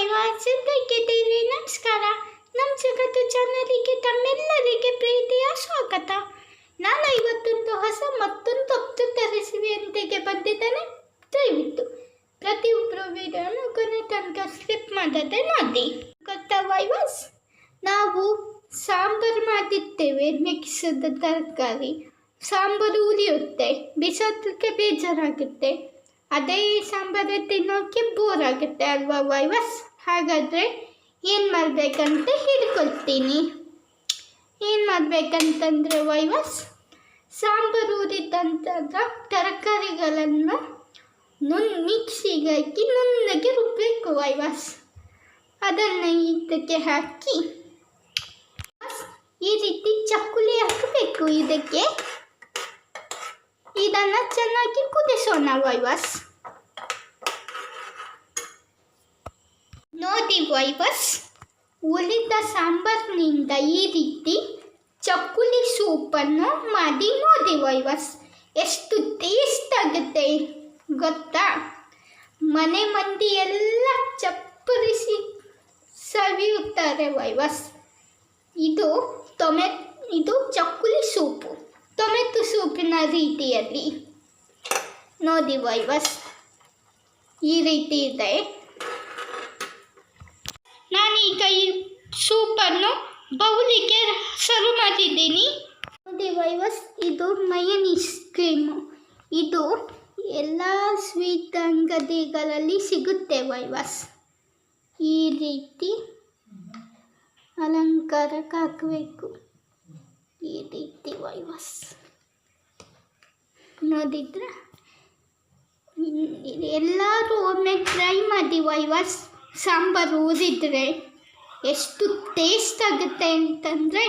ವೈವಾಸ್ ಹೇಗಿದ್ದೀರಿ ನಮಸ್ಕಾರ. ನಮ್ಮ ಜಗತ್ತು ಚಾನಲಿಗೆ ತಮ್ಮೆಲ್ಲರಿಗೆ ಪ್ರೀತಿಯ ಸ್ವಾಗತ. ನಾನು ಇವತ್ತೊಂದು ಹೊಸ ಮತ್ತೊಂದು ಅದ್ಭುತ ರೆಸಿಪಿಯೊಂದಿಗೆ ಬಂದಿದ್ದೇನೆ. ದಯವಿಟ್ಟು ಪ್ರತಿಯೊಬ್ಬರು ವಿಡಿಯೋನು ಕೊನೆ ತನಕ ಸ್ಕಿಪ್ ಮಾಡದೆ ನೋಡಿ. ಗೊತ್ತಾ ವೈವಾಸ್? ನಾವು ಸಾಂಬಾರು ಮಾಡಿರ್ತೇವೆ ಮಿಕ್ಸದ ತರಕಾರಿ. ಸಾಂಬಾರು ಉರಿಯುತ್ತೆ ಬಿಸೋದಕ್ಕೆ ಬೇಜಾರಾಗುತ್ತೆ. ಅದೇ ಸಾಂಬಾರು ತಿನ್ನೋಕ್ಕೆ ಬೋರ್ ಆಗುತ್ತೆ ಅಲ್ವಾ ವೈವಸ್? ಹಾಗಾದರೆ ಏನು ಮಾಡಬೇಕಂತ ಹಿಡ್ಕೊಳ್ತೀನಿ. ಏನು ಮಾಡಬೇಕಂತಂದರೆ ವೈವಸ್, ಸಾಂಬಾರು ಉರಿದಂತಾಗ ತರಕಾರಿಗಳನ್ನು ನುಣ್ ಮಿಕ್ಸಿಗೆ ಹಾಕಿ ನುಣ್ಣಗೆ ರುಬ್ಬಬೇಕು ವೈವಸ್. ಅದನ್ನು ಇದಕ್ಕೆ ಹಾಕಿ ಈ ರೀತಿ ಚಕ್ಕುಲಿ ಹಾಕಬೇಕು. ಇದಕ್ಕೆ ಇದನ್ನು ಚೆನ್ನಾಗಿ ಕುದಿಸೋಣ ವೈವಸ್. ನೋಡಿ ವೈವಸ್ ಉಳಿದ ಸಾಂಬಾರ್ನಿಂದ ಈ ರೀತಿ ಚಕ್ಕುಲಿ ಸೂಪನ್ನು ಮಾಡಿ ನೋಡಿ ವೈವಸ್ ಎಷ್ಟು ಟೇಸ್ಟ್ ಆಗುತ್ತೆ ಗೊತ್ತಾ? ಮನೆ ಮಂದಿ ಎಲ್ಲ ಚಪ್ಪರಿಸಿ ಸವಿಯುತ್ತಾರೆ ವೈವಸ್ ಇದು ತೊಮೆ ಇದು ಚಕ್ಕುಲಿ ಸೂಪು. ಟೊಮೆಟೊ ಸೂಪಿನ ರೀತಿಯಲ್ಲಿ. ನೋಡಿ ವೈವಸ್ ಈ ರೀತಿ ಇದೆ ನಾನೀಗ ಈ ಸೂಪನ್ನು ಬೌಲಿಗೆ ಸರ್ವ್ ಮಾಡಿದ್ದೀನಿ ನೋಡಿ ವೈವಸ್, ಇದು ಮಯನೀಸ್ ಕ್ರೀಮು. ಇದು ಎಲ್ಲ ಸ್ವೀಟ್ ಅಂಗಡಿಗಳಲ್ಲಿ ಸಿಗುತ್ತೆ ವೈವಸ್. ಈ ರೀತಿ ಅಲಂಕಾರಕ್ಕೆ ಹಾಕಬೇಕು. ಈ ರೀತಿ ವೈವಸ್. ನೋಡಿದ್ರ ಎಲ್ಲರೂ ಒಮ್ಮೆ ಟ್ರೈ ಮಾಡಿ ವೈವಸ್. ಸಾಂಬಾರು ಊದಿದ್ರೆ ಎಷ್ಟು ಟೇಸ್ಟ್ ಆಗುತ್ತೆ ಅಂತಂದರೆ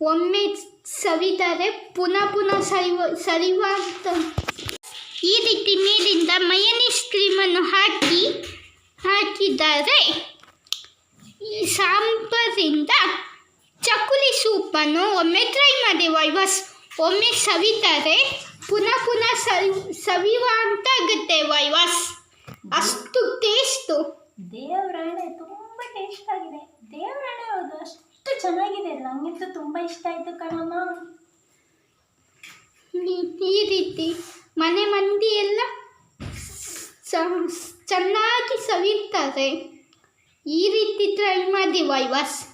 ಒಮ್ಮೆ ಸವಿದರೆ ಪುನಃ ಪುನಃ ಸರಿವ ಸರಿವ ಅಂತ ಈ ರೀತಿ ಮೇಲಿಂದ ಮಯನೀಸ್ ಕ್ರೀಮನ್ನು ಹಾಕಿ, ಹಾಕಿದರೆ ಈ ಸಾಂಬಾರಿಂದ ಚಕುಲಿ ಸೂಪನ್ನು ಒಮ್ಮೆ ಟ್ರೈ ಮಾಡಿ ವೈವಸ್ ಒಮ್ಮೆ ಸವಿತಾರೆ ಪುನಃ ಪುನಃ ಸವಿ ಸವಿವ ಅಂತ ಆಗುತ್ತೆ ವೈವಸ್ ಅಷ್ಟು ಟೇಸ್ಟು ದೇವರಾಣೆ ಟೇಸ್ಟ್ ಆಗಿದೆ. ದೇವರಣ್ಣ ಹೌದು, ಅಷ್ಟು ಚೆನ್ನಾಗಿದೆ ನನಗಂತೂ ತುಂಬ ಇಷ್ಟ ಆಯಿತು ಕಣಮ್ಮ. ಈ- ರೀತಿ ಮನೆ ಮಂದಿ ಎಲ್ಲ ಚೆನ್ನಾಗಿ ಸವಿತಾರೆ. ಈ ರೀತಿ ಟ್ರೈ ಮಾಡಿ ವೈವಸ್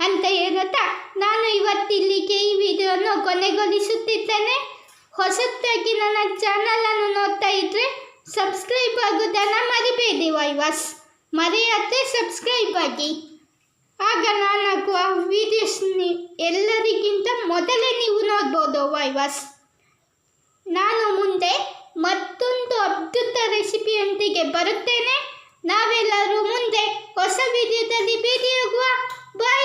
ಅಂತ ಹೇಳುತ್ತಾ ನಾನು ಇವತ್ತಿಲ್ಲಿಗೆ ಈ ವಿಡಿಯೋನ ಕೊನೆಗೊಳಿಸುತ್ತಿದ್ದೇನೆ. ಹೊಸತಾಗಿ ನನ್ನ ಚಾನಲನ್ನು ನೋಡ್ತಾ ಇದ್ದರೆ ಸಬ್ಸ್ಕ್ರೈಬ್ ಆಗೋದನ್ನು ಮರಿಬೇಡಿ ವೈವಸ್. ಮರೆಯತ್ತೆ ಸಬ್ಸ್ಕ್ರೈಬ್ ಆಗಿ. ಆಗ ನಾನು ವಿಡಿಯೋಸ್ ಎಲ್ಲರಿಗಿಂತ ಮೊದಲೇ ನೀವು ನೋಡ್ಬೋದು ವೈವಾಸ್ ನಾನು ಮುಂದೆ ಮತ್ತೊಂದು ಅದ್ಭುತ ರೆಸಿಪಿಯೊಂದಿಗೆ ಬರುತ್ತೇನೆ. ನಾವೆಲ್ಲರೂ ಮುಂದೆ ಹೊಸ ವಿಡಿಯೋದಲ್ಲಿ ಭೇಟಿಯಾಗುವ. ಬಾಯ್